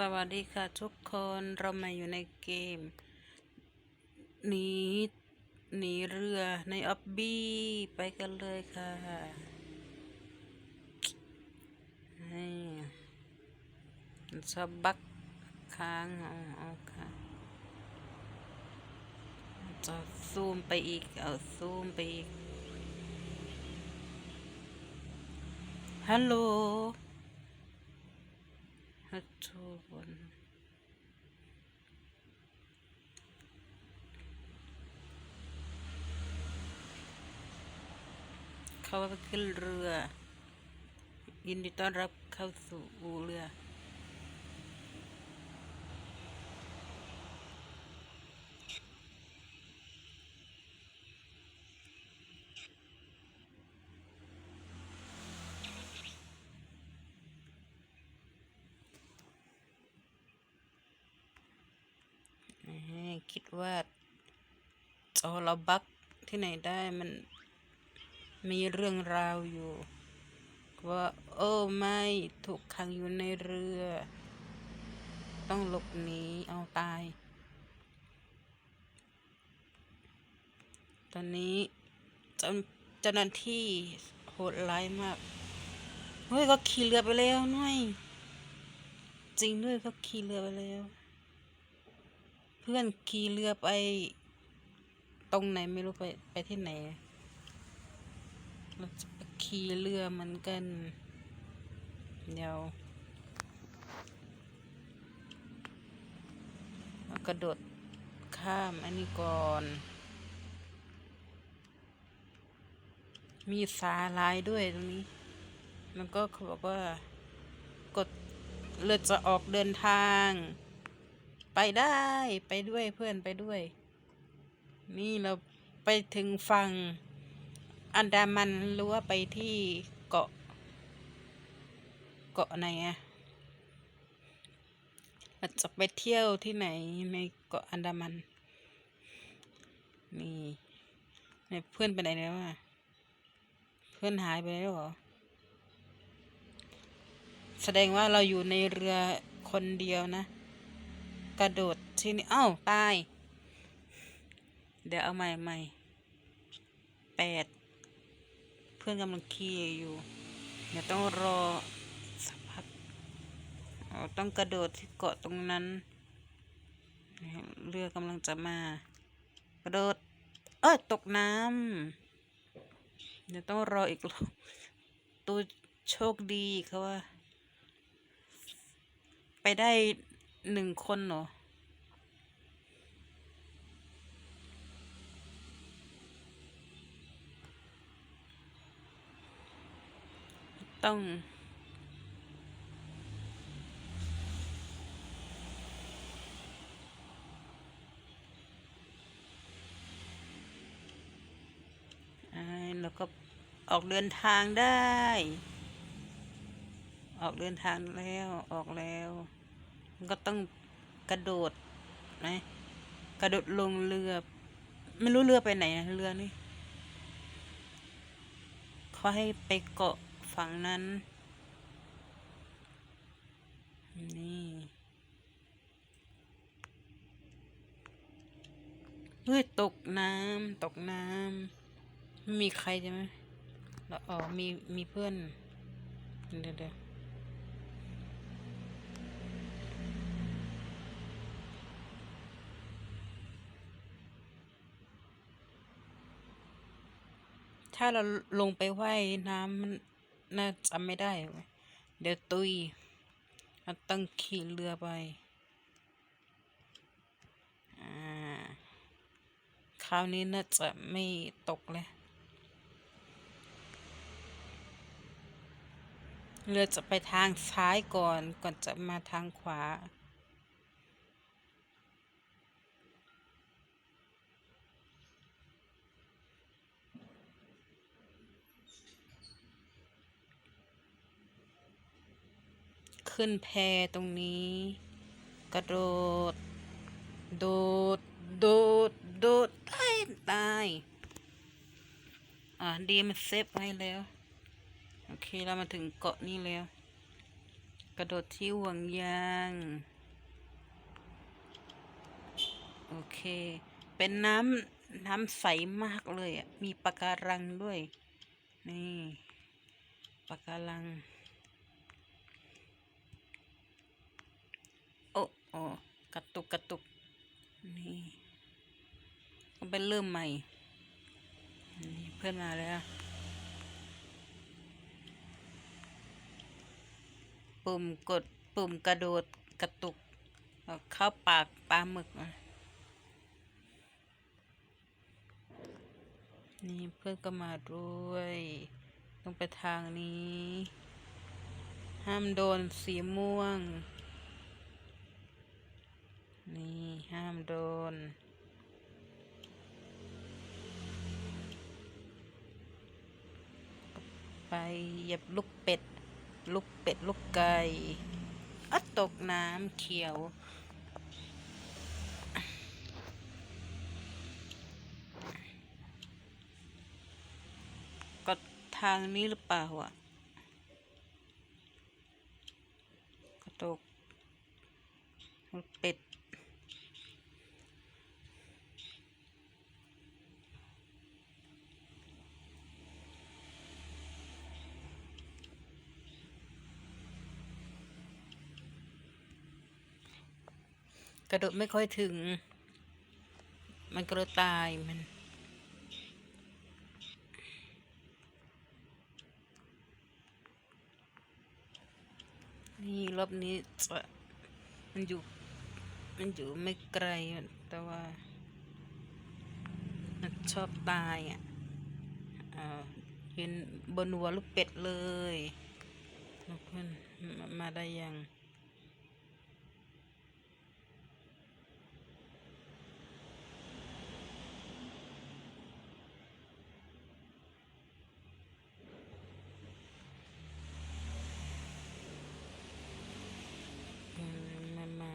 สวัสดีค่ะทุกคนเรามาอยู่ในเกมหนีหนีเรือในออบบี้ไปกันเลยค่ะนี่มันชอบบักค้างเอาเอาค่ะจะซูมไปอีก เอาซูมไปอีกฮัลโหล ฮัลโหลบนเขาไปขึ้นเรือ ยินดีต้อนรับเข้าสู่อูเรือ แหมคิด ว่าจอเราบักที่ไหนได้มันมีเรื่องราวอยู่ ว่า โอ้ไม่ถูกขังอยู่ในเรือ ต้องหลบหนีเอาตาย ตอนนี้เจ้าเจ้าหน้าที่โหดร้ายมากเฮ้ยก็ขี่เรือไปแล้วน่อยจริงด้วยเขาขี่เรือไปแล้ว พื่อนขี่เรือไป ตรงไหนไม่รู้ไปไปที่ไหนเราจะไปขี่เรือเหมือนกัน เดี๋ยวกระโดดข้ามอันนี้ก่อน มีสาลายด้วยตรงนี้แล้วก็เขาบอกว่า กดเรือจะออกเดินทาง ไปได้ไปด้วยเพื่อนไปด้วย นี่เราไปถึงฝั่งอันดามันหรือว่าไปที่เกาะ เกาะไหนอะเราจะไปเที่ยวที่ไหนในเกาะอันดามัน นี่ในเพื่อนไปไหนแล้วอะเพื่อนหายไปแล้วเหรอ แสดงว่าเราอยู่ในเรือคนเดียวนะ กระโดดที่นี่อ้าวตาย เดี๋ยวเอาใหม่ใหม่แปดเพื่อนกำลังขี่อยู่ เดี๋ยวต้องรอสักพักเราต้องกระโดดที่เกาะตรงนั้น เรือกำลังจะมา กระโดด เอ้ยตกน้ำเดี๋ยวต้องรออีกรอบตัวโชคดีเขาว่า ไปได้ หนึ่งคนเหรอ ต้องอ่าแล้วก็ออกเดินทางได้ ออกเดินทางแล้ว ออกแล้ว ก็ต้องกระโดดนะ กระโดดลงเรือ ไม่รู้เรือไปไหนนะเรือนี่เขาให้ไปเกาะฝั่งนั้น นี่เฮ้ยตกน้ำตกน้ำไม่มีใครใช่ไหมแล้วอ๋อมีมีเพื่อน เดี๋ยวเดี๋ยว ถ้าเราลงไปไว่ายน้ำมันน่าจำไม่ได้เว้ยเดี๋ยวตุยเราต้องขี่เรือไปอ่าคราวนี้น่าจะไม่ตกเลย เรือจะไปทางซ้ายก่อนก่อนจะมาทางขวา ขึ้นแพตรงนี้ กระโดด โดด โดด โดดตายตาย อ่าดีมันเซฟไว้แล้ว โอเคเรามาถึงเกาะนี้แล้ว กระโดดที่ห่วงยาง โอเค เป็นน้ำน้ำใสมากเลยอะ มีปะการังด้วย นี่ปะการัง โอ้โอ้กระตุกกระตุก นี่ก็เป็นเริ่มใหม่นี่เพื่อนมาแล้วปุ่มกดปุ่มกระโดดกระตุก เข้าปากปลาหมึก นี่เพื่อนก็มาด้วย ต้องไปทางนี้ ห้ามโดนสีม่วง นี่ห้ามโดน ไปเหยียบลูกเป็ด ลูกเป็ด ลูกไก่อะตกน้ำเขียวก็ทางนี้หรือเปล่าอะกระตกลูกเป็ด กระโดดไม่ค่อยถึง มันก็เลยตายมันนี่รอบนี้จะมันอยู่ มันอยู่ไม่ไกล แต่ว่า มันชอบตายอะอ่ายืนบนหัวลูกเป็ดเลยเพื่อนมามาได้ยัง อืมมามา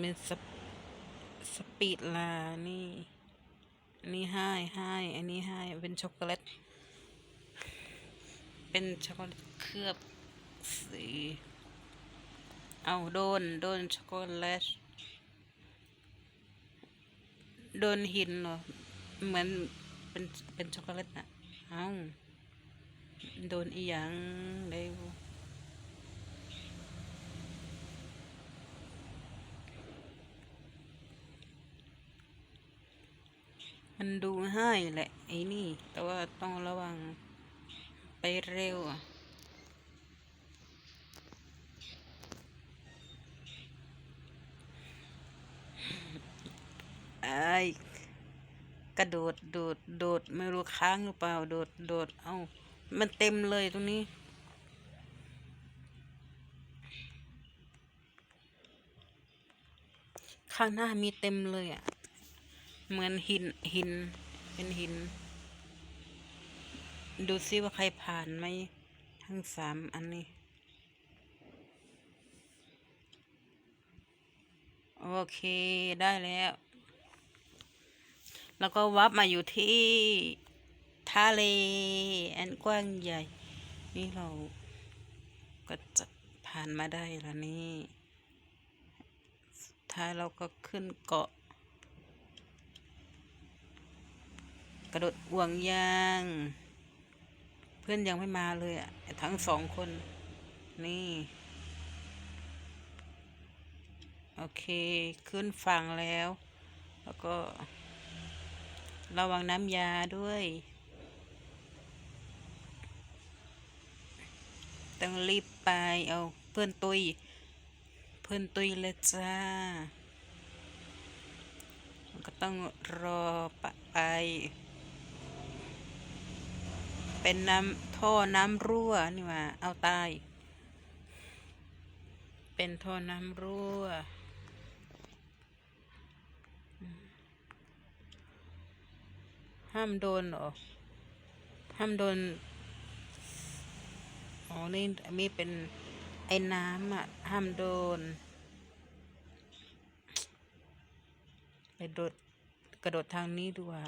เป็นสปสปีดลา นี่ อันนี้ให้ให้อันนี้ให้เป็นช็อกโกแลต เป็นช็อกโกแลตเคลือบสี เอาโดน โดนช็อกโกแลต โดนหินเหรอ เหมือนเป็นเป็นช็อกโกแลตนะเอาโดนอีหยังได้บ่ มันดูให้แหละไอ้นี่ แต่ว่าต้องระวังไปเร็วอะไอ้กระโดดโดดโดดไม่รู้ค้างหรือเปล่า โดดโดดเอ้ามันเต็มเลยตรงนี้ ข้างหน้ามีเต็มเลยอะ เหมือนหินหิน เป็นหิน ดูซิว่าใครผ่านไหมทั้งสามอันนี้ โอเคได้แล้ว แล้วก็วับมาอยู่ที่ทะเลอันกว้างใหญ่ นี่เราก็จะผ่านมาได้แล้วนี่ สุดท้ายเราก็ขึ้นเกาะ กระโดดห่วงยาง เพื่อนยังไม่มาเลยอะทั้งสองคน นี่ โอเค ขึ้นฝั่งแล้ว แล้วก็ ระวังน้ำยาด้วย ต้องรีบไป เอาเพื่อนตุย เพื่อนตุยเลยจ้าก็ต้องรอปะไป เป็นน้ำท่อน้ำรั่วนี่ว่าเอาตาย เป็นท่อน้ำรั่ว ห้ามโดนหรอห้ามโดนอ๋อนี่มีเป็นไอ้น้ำอะห้ามโดนไปโดดกระโดดทางนี้ดีกว่า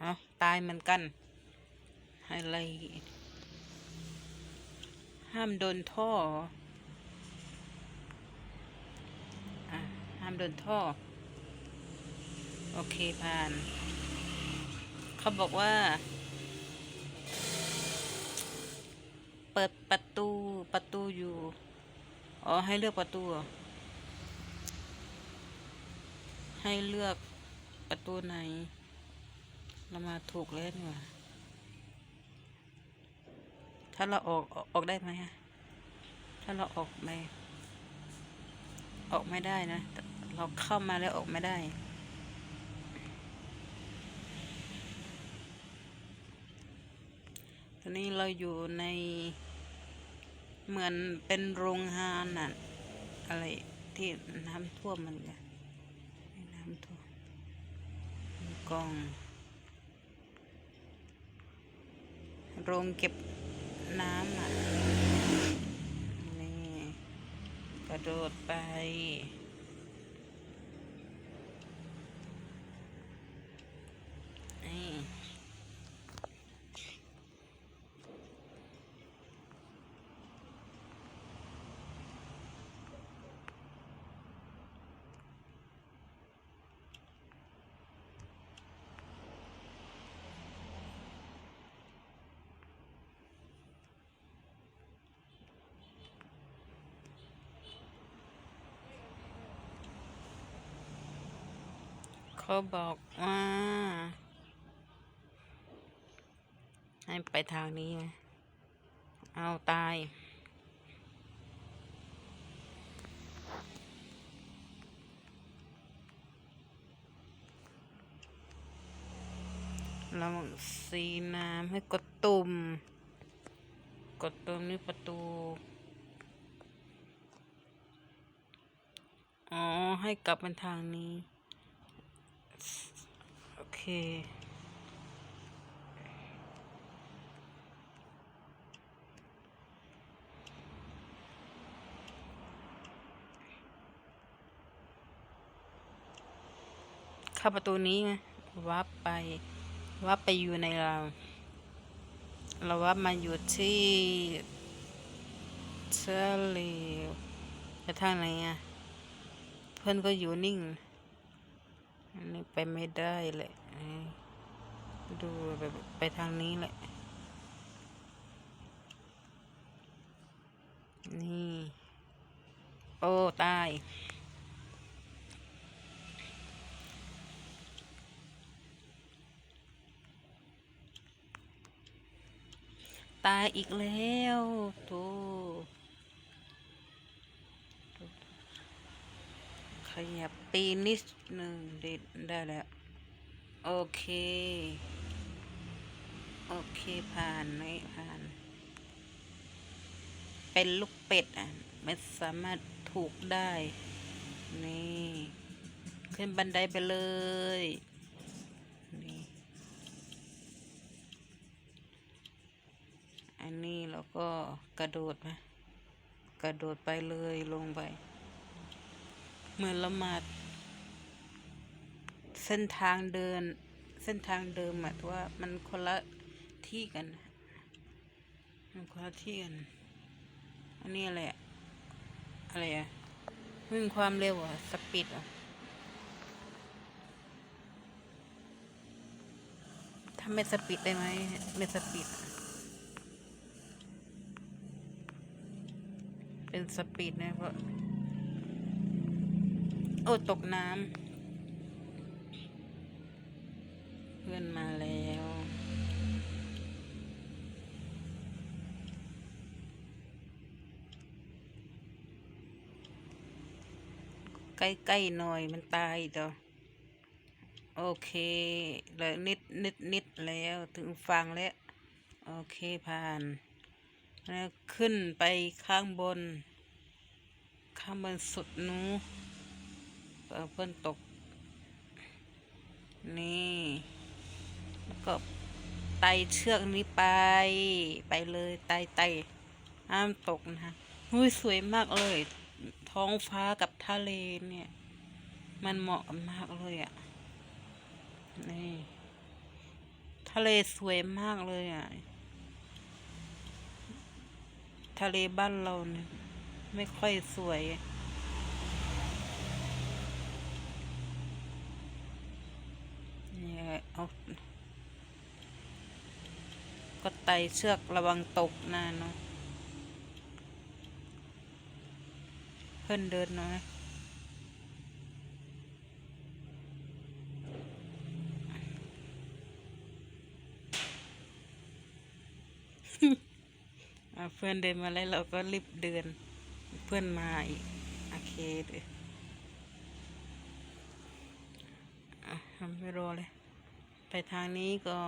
เอาตายเหมือนกัน ให้ไล่ห้ามโดนท่ออห้ามโดนท่อ โอเคผ่าน เขาบอกว่า เปิดประตูประตูอยู่ อ๋อ ให้เลือกประตู ให้เลือกประตูไหน เรามาถูกแล้วนี่หว่า ถ้าเราออกออกได้ไหมอะถ้าเราออกไม่ออกไม่ได้นะ เราเข้ามาแล้วออกไม่ได้ตอนนี้เราอยู่ในเหมือนเป็นโรงงานน่ะอะไรที่น้ำท่วมมันกันน้ำท่วมกอง โรงเก็บ น้ำอะ นี่ กระโดดไป นี่ เขาบอกว่า ให้ไปทางนี้ไหมเอาตาย เราสีน้ำให้กดตุ่ม กดตุ่มนี่ประตู อ๋อ ให้กลับเป็นทางนี้ โอเค เข้าประตูนี้ไงวับไปวับไปอยู่ในเรา เราวับมาอยู่ที่เชลีไปทางไหนอะ เพื่อนก็อยู่นิ่ง อันนี้ไปไม่ได้เลยดูไปไปทางนี้แหละ นี่ โอ้ตายตายอีกแล้วโต ยับปีนิดหนึ่งดได้แล้ว โอเค โอเคผ่านไหมผ่าน เป็นลูกเป็ดอะไม่สามารถถูกได้ นี่ ขึ้นบันไดไปเลย นี่ อันนี้เราก็กระโดดไหมกระโดดไปเลยลงไป เหมือนละหมาด เส้นทางเดิน เส้นทางเดิมอะแต่ว่ามันคนละที่กัน มันคนละที่กัน อันนี้อะไรอะอะไรอะวิ่งความเร็วอะสปีดอะถ้าไม่สปีดได้ไหมไม่สปีดเป็นสปีดนะเพราะ อ้ตกน้ำเพื่อนมาแล้วใกล้ๆหน่อยมันตายเดี๋ยวโอเคเหลือนิดนิดนิดแล้วถึงฟังแล้ว โอเคผ่าน แล้วขึ้นไปข้างบน ข้างบนสุดนู้ นเอ่อเพื่อนตก นี่แล้วก็ไตเชือกนี้ไป ไปเลยไตไตห้ามตกนะคะหุ้ยสวยมากเลย ท้องฟ้ากับทะเลเนี่ย มันเหมาะกันมากเลยอะ่ะ นี่ ทะเลสวยมากเลยอะ่ะ ทะเลบ้านเราเนี่ย ไม่ค่อยสวย เอาก็ไตเชือกระวังตกนะเนาะเพื่อนเดินหน่อยเพื่อนเดินมาแล้วเราก็รีบเดิน เพื่อนมาอีกโอเคเดี๋ยวอะทำไม่รอเลย ไปทางนี้ก็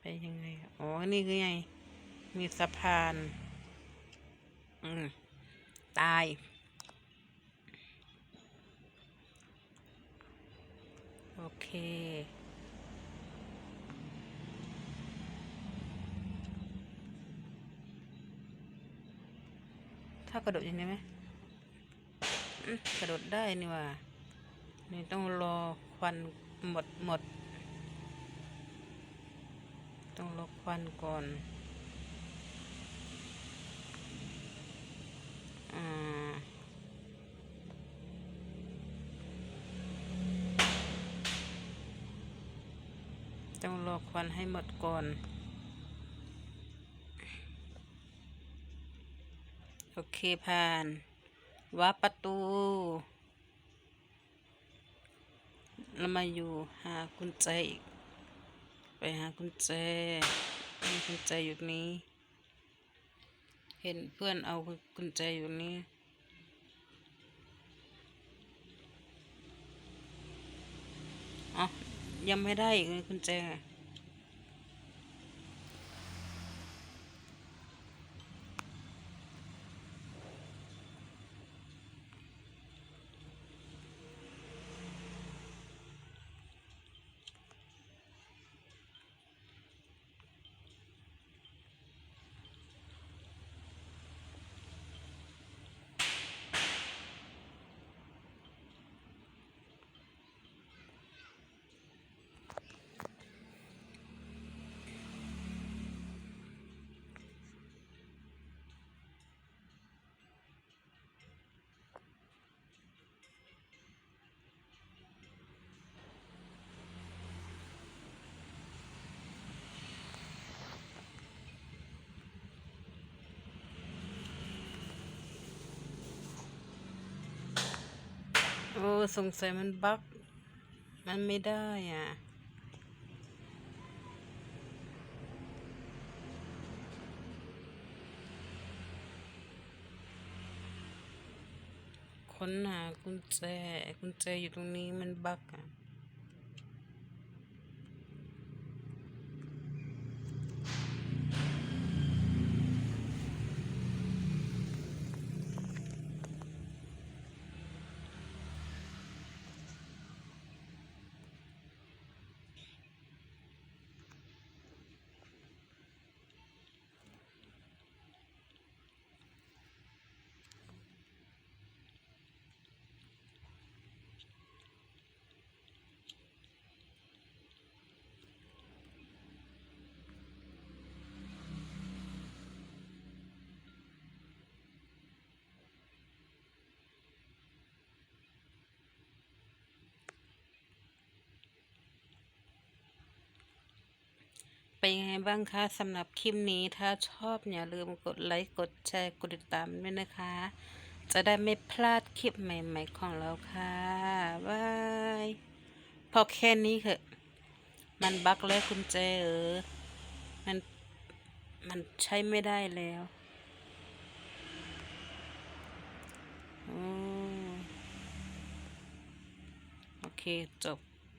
ไปยังไง อ๋อ นี่คือไง มีสะพาน อืม ตาย โอเคถ้ากระโดดอย่างนี้ไหมกระโดดได้นี่ว่า นี่ต้องรอควันหมดหมด ต้องรอควันก่อนอ่าต้องรอควันให้หมดก่อน โอเคผ่านวัดประตู แล้วมาอยู่หากุญแจอีก ไปหากุญแจมีกุญแจอยู่นี้ เห็นเพื่อนเอากุญแจอยู่นี้อ๋อยังไม่ได้อีกกุญแจ อ้สงสัยมันบั๊กมันไม่ได้อะ ค้นหากุญแจกุญแจอยู่ตรงนี้มันบั๊กอะ เป็นยังไงบ้างคะสำหรับคลิปนี้ถ้าชอบอย่าลืมกดไลค์กดแชร์กดติดตามด้วยนะคะ จะได้ไม่พลาดคลิปใหม่ๆของเราค่ะบายพอแค่นี้เถอะมันบั๊กแล้วคุณเจเออมันมันใช้ไม่ได้แล้วโอ้โอเคจบ